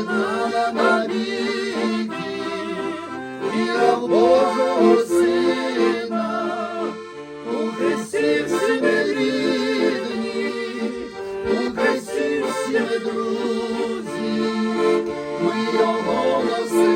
об'єднала навіки, віра в Божого Сина, у Христі всі ми рідні, у Христі всі ми друзі, ми його носимо.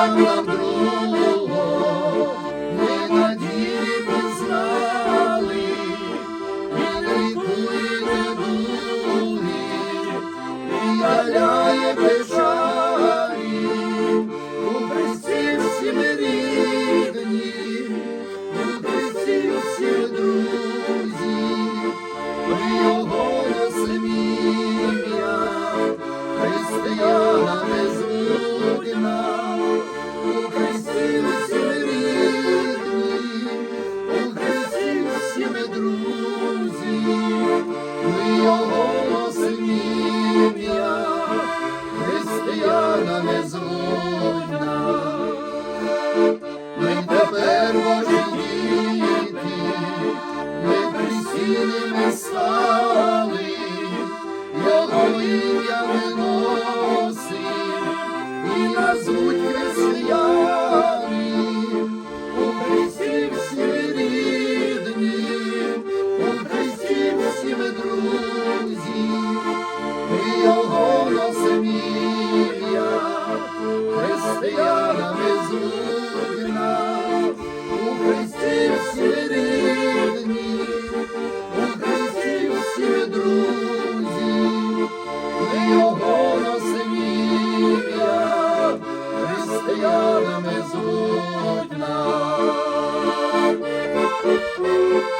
Thank you. воїни ми стали, я воїн, я Янами везуть.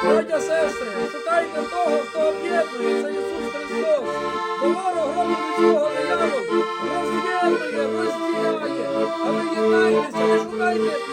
Братя, сестри, шукайте того, хто об'єднує, це Ісус Христос. До ворогу людського не яру, роз'єднує, присміяє, а ви єднайтеся, не шукайте.